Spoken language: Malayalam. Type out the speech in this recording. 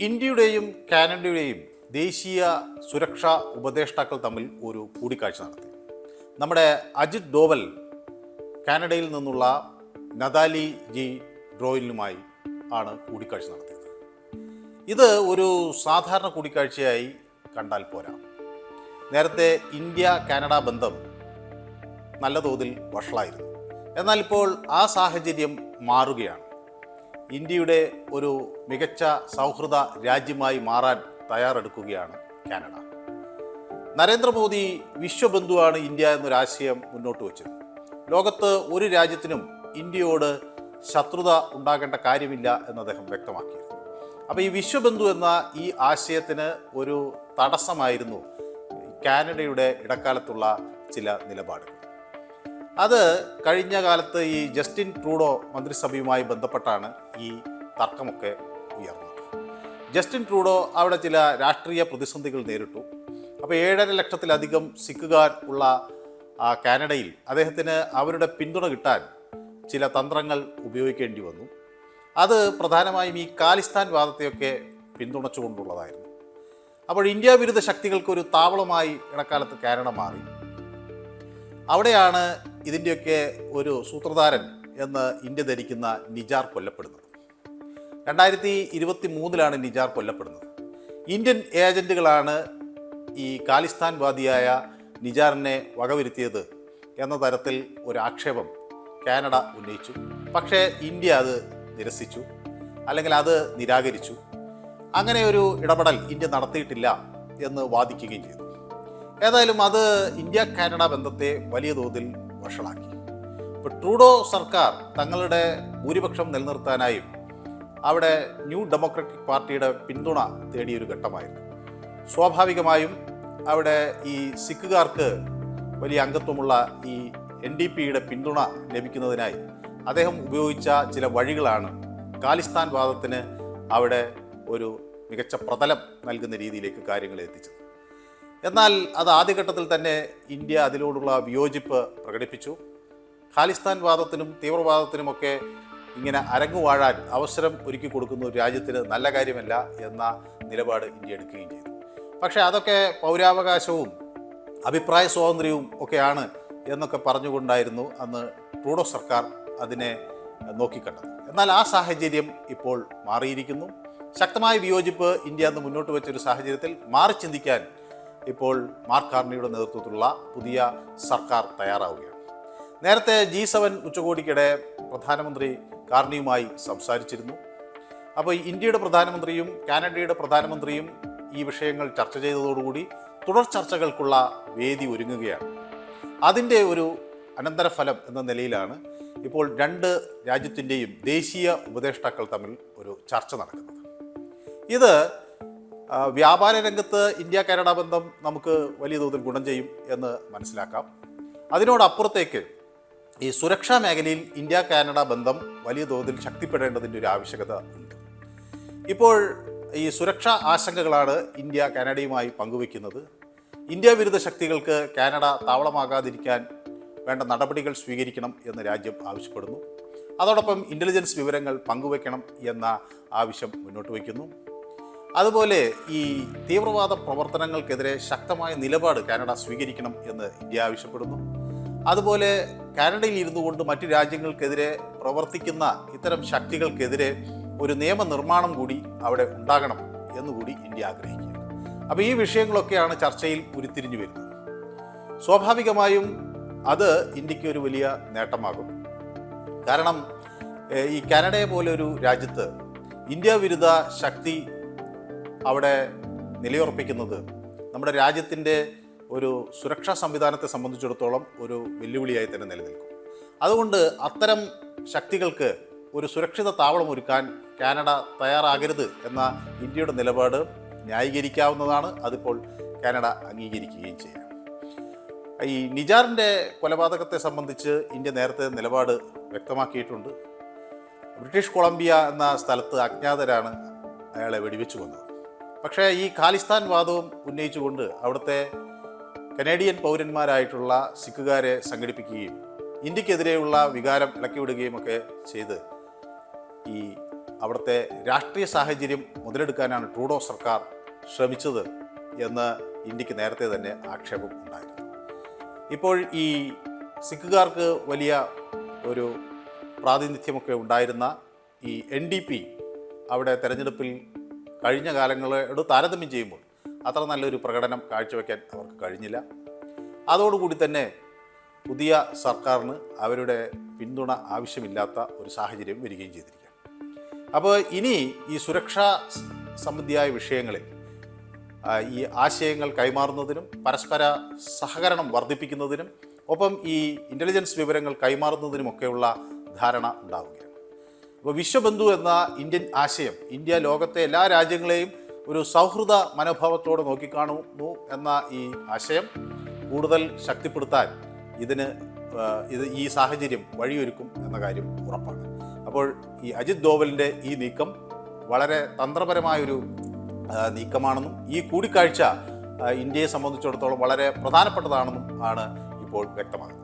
ഇന്ത്യയുടെയും കാനഡയുടെയും ദേശീയ സുരക്ഷാ ഉപദേഷ്ടാക്കൾ തമ്മിൽ ഒരു കൂടിക്കാഴ്ച നടത്തി. നമ്മുടെ അജിത് ഡോവൽ കാനഡയിൽ നിന്നുള്ള നദാലി ജി ഡ്രോയിലുമായി ആണ് കൂടിക്കാഴ്ച നടത്തിയത്. ഇത് ഒരു സാധാരണ കൂടിക്കാഴ്ചയായി കണ്ടാൽ പോരാ. നേരത്തെ ഇന്ത്യ കാനഡ ബന്ധം നല്ല തോതിൽ വഷളായിരുന്നു. എന്നാൽ ഇപ്പോൾ ആ സാഹചര്യം മാറുകയാണ്. ഇന്ത്യയുടെ ഒരു മികച്ച സൗഹൃദ രാജ്യമായി മാറാൻ തയ്യാറെടുക്കുകയാണ് കാനഡ. നരേന്ദ്രമോദി വിശ്വബന്ധുവാണ് ഇന്ത്യ എന്നൊരാശയം മുന്നോട്ട് വച്ചത്. ലോകത്ത് ഒരു രാജ്യത്തിനും ഇന്ത്യയോട് ശത്രുത ഉണ്ടാകേണ്ട കാര്യമില്ല എന്ന് അദ്ദേഹം വ്യക്തമാക്കി അപ്പോൾ ഈ വിശ്വബന്ധു എന്ന ഈ ആശയത്തിന് ഒരു തടസ്സമായിരുന്നു കാനഡയുടെ ഇടക്കാലത്തുള്ള ചില നിലപാടുകൾ. അത് കഴിഞ്ഞ കാലത്ത് ഈ ജസ്റ്റിൻ ട്രൂഡോ മന്ത്രിസഭയുമായി ബന്ധപ്പെട്ടാണ് ഈ തർക്കമൊക്കെ ഉയർന്നത്. ജസ്റ്റിൻ ട്രൂഡോ അവിടെ ചില രാഷ്ട്രീയ പ്രതിസന്ധികൾ നേരിട്ടു. അപ്പോൾ ഏഴര ലക്ഷത്തിലധികം സിഖുകാർ ഉള്ള കാനഡയിൽ അദ്ദേഹത്തിന് അവരുടെ പിന്തുണ കിട്ടാൻ ചില തന്ത്രങ്ങൾ ഉപയോഗിക്കേണ്ടി വന്നു. അത് പ്രധാനമായും ഈ കാലിസ്ഥാൻ വാദത്തെയൊക്കെ പിന്തുണച്ചുകൊണ്ടുള്ളതായിരുന്നു. അപ്പോൾ ഇന്ത്യ വിരുദ്ധ ശക്തികൾക്ക് ഒരു താവളമായി ഇടക്കാലത്ത് കാനഡ മാറി. അവിടെയാണ് ഇതിന്റെയൊക്കെ ഒരു സൂത്രധാരൻ എന്ന് ഇന്ത്യ ധരിക്കുന്ന നിജാർ കൊല്ലപ്പെടുന്നത്. രണ്ടായിരത്തി ഇരുപത്തി മൂന്നിലാണ് നിജാർ കൊല്ലപ്പെടുന്നത്. ഇന്ത്യൻ ഏജന്റുകളാണ് ഈ ഖാലിസ്ഥാൻവാദിയായ നിജാറിനെ വകവരുത്തിയത് എന്ന തരത്തിൽ ഒരു ആക്ഷേപം കാനഡ ഉന്നയിച്ചു. പക്ഷേ ഇന്ത്യ അത് നിരസിച്ചു അല്ലെങ്കിൽ അത് നിരാകരിച്ചു. അങ്ങനെ ഒരു ഇടപെടൽ ഇന്ത്യ നടത്തിയിട്ടില്ല എന്ന് വാദിക്കുകയും ചെയ്തു. ഏതായാലും അത് ഇന്ത്യ കാനഡ ബന്ധത്തെ വലിയ തോതിൽ വഷളാക്കി. ഇപ്പോൾ ട്രൂഡോ സർക്കാർ തങ്ങളുടെ ഭൂരിപക്ഷം നിലനിർത്താനായും അവിടെ ന്യൂ ഡെമോക്രാറ്റിക് പാർട്ടിയുടെ പിന്തുണ തേടിയൊരു ഘട്ടമായിരുന്നു. സ്വാഭാവികമായും അവിടെ ഈ സിഖുകാർക്ക് വലിയ അംഗത്വമുള്ള ഈ എൻ ഡി പിയുടെ പിന്തുണ ലഭിക്കുന്നതിനായി അദ്ദേഹം ഉപയോഗിച്ച ചില വഴികളാണ് ഖാലിസ്ഥാൻ വാദത്തിന് അവിടെ ഒരു മികച്ച പ്രതലം നൽകുന്ന രീതിയിലേക്ക് കാര്യങ്ങളെ എത്തിച്ചത്. എന്നാൽ അത് ആദ്യഘട്ടത്തിൽ തന്നെ ഇന്ത്യ അതിനോടുള്ള വിയോജിപ്പ് പ്രകടിപ്പിച്ചു. ഖാലിസ്ഥാൻ വാദത്തിനും തീവ്രവാദത്തിനുമൊക്കെ ഇങ്ങനെ അരങ്ങു വാഴാൻ അവസരം ഒരുക്കി കൊടുക്കുന്ന ഒരു രാജ്യത്തിന് നല്ല കാര്യമല്ല എന്ന നിലപാട് ഇന്ത്യ എടുക്കുകയും ചെയ്തു. പക്ഷേ അതൊക്കെ പൗരാവകാശവും അഭിപ്രായ സ്വാതന്ത്ര്യവും ഒക്കെയാണ് എന്നൊക്കെ പറഞ്ഞുകൊണ്ടായിരുന്നു അന്ന് ട്രൂഡോ സർക്കാർ അതിനെ നോക്കിക്കണ്ടത്. എന്നാൽ ആ സാഹചര്യം ഇപ്പോൾ മാറിയിരിക്കുന്നു. ശക്തമായ വിയോജിപ്പ് ഇന്ത്യ അന്ന് മുന്നോട്ട് വെച്ചൊരു സാഹചര്യത്തിൽ മാറി ചിന്തിക്കാൻ ഇപ്പോൾ മാർക്ക് കാർണിയുടെ നേതൃത്വത്തിലുള്ള പുതിയ സർക്കാർ തയ്യാറാവുകയാണ്. നേരത്തെ ജി സെവൻ ഉച്ചകോടിക്കിടെ പ്രധാനമന്ത്രി കാർണിയുമായി സംസാരിച്ചിരുന്നു. അപ്പോൾ ഇന്ത്യയുടെ പ്രധാനമന്ത്രിയും കാനഡയുടെ പ്രധാനമന്ത്രിയും ഈ വിഷയങ്ങൾ ചർച്ച ചെയ്തതോടുകൂടി തുടർ ചർച്ചകൾക്കുള്ള വേദി ഒരുങ്ങുകയാണ്. അതിന്റെ ഒരു അനന്തരഫലം എന്ന നിലയിലാണ് ഇപ്പോൾ രണ്ട് രാജ്യത്തിന്റെയും ദേശീയ ഉപദേഷ്ടാക്കൾ തമ്മിൽ ഒരു ചർച്ച നടക്കുന്നത്. ഇത് വ്യാപാര രംഗത്ത് ഇന്ത്യ കാനഡ ബന്ധം നമുക്ക് വലിയ തോതിൽ ഗുണം ചെയ്യും എന്ന് മനസ്സിലാക്കാം. അതിനോടപ്പുറത്തേക്ക് ഈ സുരക്ഷാ മേഖലയിൽ ഇന്ത്യ കാനഡ ബന്ധം വലിയ തോതിൽ ശക്തിപ്പെടേണ്ടതിന്റെ ഒരു ആവശ്യകത ഉണ്ട്. ഇപ്പോൾ ഈ സുരക്ഷാ ആശങ്കകളാണ് ഇന്ത്യ കാനഡയുമായി പങ്കുവെക്കുന്നത് ഇന്ത്യ വിരുദ്ധ ശക്തികൾക്ക് കാനഡ താവളമാകാതിരിക്കാൻ വേണ്ട നടപടികൾ സ്വീകരിക്കണം എന്ന് രാജ്യം ആവശ്യപ്പെടുന്നു. അതോടൊപ്പം ഇന്റലിജൻസ് വിവരങ്ങൾ പങ്കുവെക്കണം എന്ന ആവശ്യം മുന്നോട്ട് വയ്ക്കുന്നു. അതുപോലെ ഈ തീവ്രവാദ പ്രവർത്തനങ്ങൾക്കെതിരെ ശക്തമായ നിലപാട് കാനഡ സ്വീകരിക്കണം എന്ന് ഇന്ത്യ ആവശ്യപ്പെടുന്നു. അതുപോലെ കാനഡയിൽ ഇരുന്നു കൊണ്ട് മറ്റു രാജ്യങ്ങൾക്കെതിരെ പ്രവർത്തിക്കുന്ന ഇത്തരം ശക്തികൾക്കെതിരെ ഒരു നിയമനിർമ്മാണം കൂടി അവിടെ ഉണ്ടാകണം എന്നുകൂടി ഇന്ത്യ ആഗ്രഹിക്കുന്നു. അപ്പോൾ ഈ വിഷയങ്ങളൊക്കെയാണ് ചർച്ചയിൽ ഉരുത്തിരിഞ്ഞു വരുന്നത്. സ്വാഭാവികമായും അത് ഇന്ത്യയ്ക്ക് ഒരു വലിയ നേട്ടമാകും. കാരണം ഈ കാനഡയെ പോലെ ഒരു രാജ്യത്ത് ഇന്ത്യ വിരുദ്ധ ശക്തി അവിടെ നിലയുറപ്പിക്കുന്നത് നമ്മുടെ രാജ്യത്തിന്റെ ഒരു സുരക്ഷാ സംവിധാനത്തെ സംബന്ധിച്ചിടത്തോളം ഒരു വെല്ലുവിളിയായി തന്നെ നിലനിൽക്കും. അതുകൊണ്ട് അത്തരം ശക്തികൾക്ക് ഒരു സുരക്ഷിത താവളം ഒരുക്കാൻ കാനഡ തയ്യാറാകരുത് എന്ന ഇന്ത്യയുടെ നിലപാട് ന്യായീകരിക്കാവുന്നതാണ്. അതിപ്പോൾ കാനഡ അംഗീകരിക്കുകയും ചെയ്യാം. ഈ നിജാറിന്റെ കൊലപാതകത്തെ സംബന്ധിച്ച് ഇന്ത്യ നേരത്തെ നിലപാട് വ്യക്തമാക്കിയിട്ടുണ്ട്. ബ്രിട്ടീഷ് കൊളംബിയ എന്ന സ്ഥലത്ത് അജ്ഞാതരാണ് അയാളെ വെടിവെച്ചു കൊന്നത്. പക്ഷേ ഈ ഖാലിസ്ഥാൻ വാദവും ഉന്നയിച്ചുകൊണ്ട് അവിടുത്തെ കനേഡിയൻ പൗരന്മാരായിട്ടുള്ള സിഖുകാരെ സംഘടിപ്പിക്കുകയും ഇന്ത്യക്കെതിരെയുള്ള വികാരം ഇളക്കിവിടുകയും ഒക്കെ ചെയ്ത് ഈ അവിടുത്തെ രാഷ്ട്രീയ സാഹചര്യം മുതലെടുക്കാനാണ് ട്രൂഡോ സർക്കാർ ശ്രമിച്ചത് എന്ന് ഇന്ത്യയ്ക്ക് നേരത്തെ തന്നെ ആക്ഷേപം ഉണ്ടായിരുന്നു. ഇപ്പോൾ ഈ സിഖുകാർക്ക് വലിയ ഒരു പ്രാതിനിധ്യമൊക്കെ ഉണ്ടായിരുന്ന ഈ എൻ ഡി പി അവിടെ തെരഞ്ഞെടുപ്പിൽ കഴിഞ്ഞ കാലങ്ങളോട് താരതമ്യം ചെയ്യുമ്പോൾ അത്ര നല്ലൊരു പ്രകടനം കാഴ്ചവെക്കാൻ അവർക്ക് കഴിഞ്ഞില്ല. അതോടുകൂടി തന്നെ പുതിയ സർക്കാരിന് അവരുടെ പിന്തുണ ആവശ്യമില്ലാത്ത ഒരു സാഹചര്യം വരികയും ചെയ്തിരിക്കുകയാണ്. അപ്പോൾ ഇനി ഈ സുരക്ഷാ സംബന്ധിയായ വിഷയങ്ങളിൽ ഈ ആശയങ്ങൾ കൈമാറുന്നതിനും പരസ്പര സഹകരണം വർദ്ധിപ്പിക്കുന്നതിനും ഒപ്പം ഈ ഇന്റലിജൻസ് വിവരങ്ങൾ കൈമാറുന്നതിനുമൊക്കെയുള്ള ധാരണ ഉണ്ടാവുകയാണ്. അപ്പോൾ വിശ്വബന്ധു എന്ന ഇന്ത്യൻ ആശയം ഇന്ത്യ ലോകത്തെ എല്ലാ രാജ്യങ്ങളെയും ഒരു സൗഹൃദ മനോഭാവത്തോടെ നോക്കിക്കാണുന്നു എന്ന ഈ ആശയം കൂടുതൽ ശക്തിപ്പെടുത്താൻ ഇതിന് ഇത് ഈ സാഹചര്യം വഴിയൊരുക്കും എന്ന കാര്യം ഉറപ്പാണ്. അപ്പോൾ ഈ അജിത് ദോവലിന്റെ ഈ നീക്കം വളരെ തന്ത്രപരമായൊരു നീക്കമാണെന്നും ഈ കൂടിക്കാഴ്ച ഇന്ത്യയെ സംബന്ധിച്ചിടത്തോളം വളരെ പ്രധാനപ്പെട്ടതാണെന്നും ആണ് ഇപ്പോൾ വ്യക്തമാകുന്നത്.